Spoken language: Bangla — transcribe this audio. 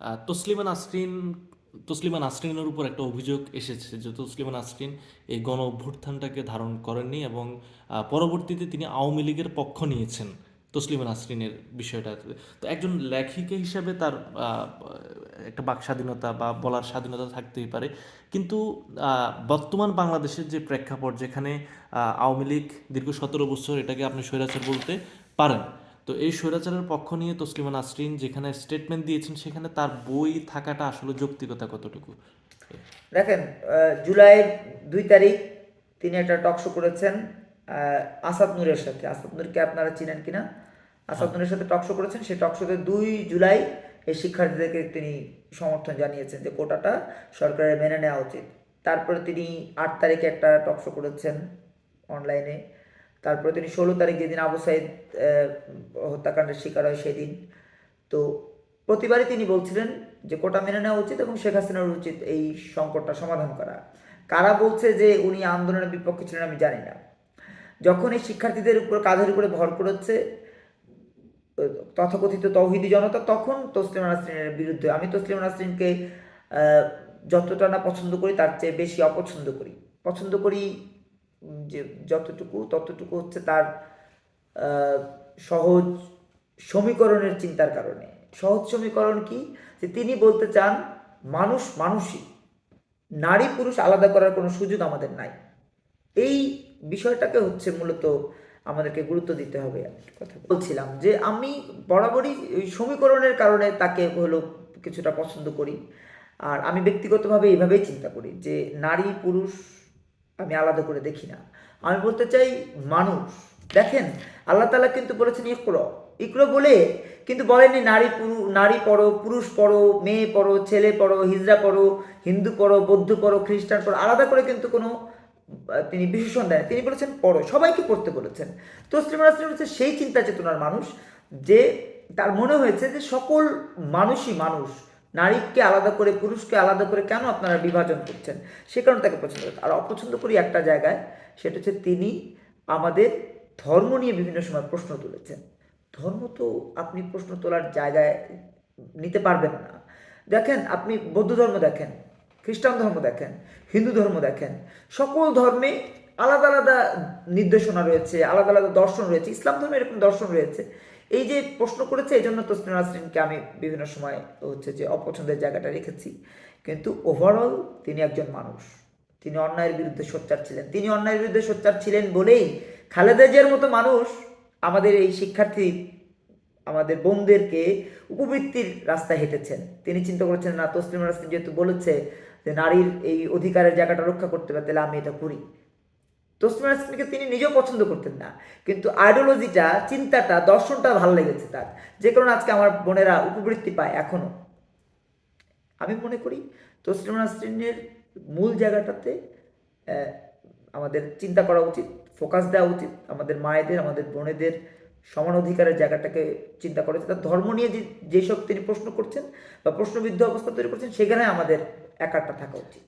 তসলিমা নাসরিন, তসলিমা নাসরিনের উপর একটা অভিযোগ এসেছে যে তসলিমা নাসরিন এই গণ অভ্যুত্থানটাকে ধারণ করেননি এবং পরবর্তীতে তিনি আওয়ামী লীগের পক্ষ নিয়েছেন তসলিমা নাসরিনের বিষয়টা। তো একজন লেখিকা হিসাবে তার একটা বাক স্বাধীনতা বা বলার স্বাধীনতা থাকতেই পারে। কিন্তু বর্তমান বাংলাদেশের যে প্রেক্ষাপট যেখানে আওয়ামী লীগ দীর্ঘ সতেরো বছর এটাকে আপনি স্বৈরাচার বলতে পারেন তো এই স্বৈরাচারের পক্ষ নিয়ে তসলিমা নাসরিন যেখানে স্টেটমেন্ট দিয়েছেন সেখানে তার বই থাকাটা আসলে যৌক্তিকতা কতটুকু? দেখেন জুলাইয়ের দুই তারিখ তিনি একটা টকশো করেছেন আসাদ নূরের সাথে। আসাদ নূরকে আপনারা চিনেন কিনা? আসাদ নূরের সাথে টকশো করেছেন। সেই টকশোতে দুই জুলাই এই শিক্ষার্থীদেরকে তিনি সমর্থন জানিয়েছেন যে কোটাটা সরকারের মেনে নেওয়া উচিত। তারপরে তিনি আট তারিখে একটা টকশো করেছেন অনলাইনে তারপরে তিনি ষোলো তারিখ যেদিন আবু সাইদ হত্যাকাণ্ডের শিকার হয় সেদিন। তো প্রতিবারই তিনি বলছিলেন যে কোটা মেনে নেওয়া উচিত এবং শেখ হাসিনার উচিত এই সংকটটা সমাধান করা। কারা বলছে যে উনি আন্দোলনের বিপক্ষে ছিলেন আমি জানি না। যখন এই শিক্ষার্থীদের উপর কাঁধের উপরে ভর করেছে তথাকথিত তৌহিদি জনতা, তখন তসলিম নাসরিনের বিরুদ্ধে, আমি তসলিম নাসরিনকে যতটা না পছন্দ করি তার চেয়ে বেশি অপছন্দ করি। পছন্দ করি যে যতটুকু, ততটুকু হচ্ছে তার সহজ সমীকরণের চিন্তার কারণে। সহজ সমীকরণ কি? যে তিনি বলতে চান, মানুষ মানুষই, নারী পুরুষ আলাদা করার কোনো সুযোগ আমাদের নাই। এই বিষয়টাকে হচ্ছে মূলত আমাদেরকে গুরুত্ব দিতে হবে। কথা বলছিলাম যে আমি বরাবরই ওই সমীকরণের কারণে তাকে হলো কিছুটা পছন্দ করি। আর আমি ব্যক্তিগতভাবে এইভাবেই চিন্তা করি যে নারী পুরুষ আমি আলাদা করে দেখি না। আমি বলতে চাই মানুষ। দেখেন, আল্লাহ তালা কিন্তু বলেছেন ইকরো। ইকরো বলে কিন্তু বলেননি নারী পুরু, নারী পড়ো, পুরুষ পড়ো, মেয়ে পড়ো, ছেলে পড়ো হিজড়া পড়ো, হিন্দু পড়ো, বৌদ্ধ পড়ো, খ্রিস্টান পড়ো, আলাদা করে কিন্তু কোনো তিনি বিশেষণ দেন তিনি বলেছেন পড়ো। সবাইকে পড়তে বলেছেন। তসলিম নাসরিন হচ্ছে সেই চিন্তা চেতনার মানুষ যে তার মনে হয়েছে যে সকল মানুষই মানুষ। নারীকে আলাদা করে, পুরুষকে আলাদা করে কেন আপনারা বিভাজন করছেন? সে কারণে তাকে পছন্দ করেন আর অপছন্দ করি একটা জায়গায়, সেটা হচ্ছে তিনি আমাদের ধর্ম নিয়ে বিভিন্ন সময় প্রশ্ন তুলেছেন। ধর্ম তো আপনি প্রশ্ন তোলার জায়গায় নিতে পারবেন না। দেখেন, আপনি বৌদ্ধ ধর্ম দেখেন, খ্রিস্টান ধর্ম দেখেন, হিন্দু ধর্ম দেখেন, সকল ধর্মে আলাদা আলাদা নির্দেশনা রয়েছে, আলাদা আলাদা দর্শন রয়েছে, ইসলাম ধর্মে এরকম দর্শন রয়েছে। এই যে প্রশ্ন করেছে এই জন্য তসলিম নাসরিনকে আমি বিভিন্ন সময় হচ্ছে যে অপছন্দের জায়গাটা রেখেছি। কিন্তু ওভারঅল তিনি একজন মানুষ। তিনি অন্যায়ের বিরুদ্ধে সোচ্চার ছিলেন। তিনি অন্যায়ের বিরুদ্ধে সোচ্চার ছিলেন বলেই খালেদা জিয়ার মতো মানুষ আমাদের এই শিক্ষার্থী, আমাদের বোনদেরকে উপবৃত্তির রাস্তায় হেঁটেছেন। তিনি চিন্তা করেছেন, না তসলিম নাসরিন যেহেতু বলেছে যে নারীর এই অধিকারের জায়গাটা রক্ষা করতে পারে তাহলে আমি এটা করি। তসলিমা নাসরিনকে তিনি নিজেও পছন্দ করতেন না। কিন্তু আইডিওলজিটা চিন্তাটা, দর্শনটা ভালো লেগেছে তার। যে কারণে আজকে আমার বোনেরা উপবৃত্তি পায় এখনও। আমি মনে করি তসলিমা নাসরিনের মূল জায়গাটাতে আমাদের চিন্তা করা উচিত ফোকাস দেওয়া উচিত। আমাদের মায়েদের, আমাদের বোনেদের সমান অধিকারের জায়গাটাকে চিন্তা করা উচিত। আর ধর্ম নিয়ে যে, যেসব তিনি প্রশ্ন করছেন বা প্রশ্নবিদ্ধ অবস্থা তৈরি করছেন, সেখানে আমাদের একাটা থাকা উচিত।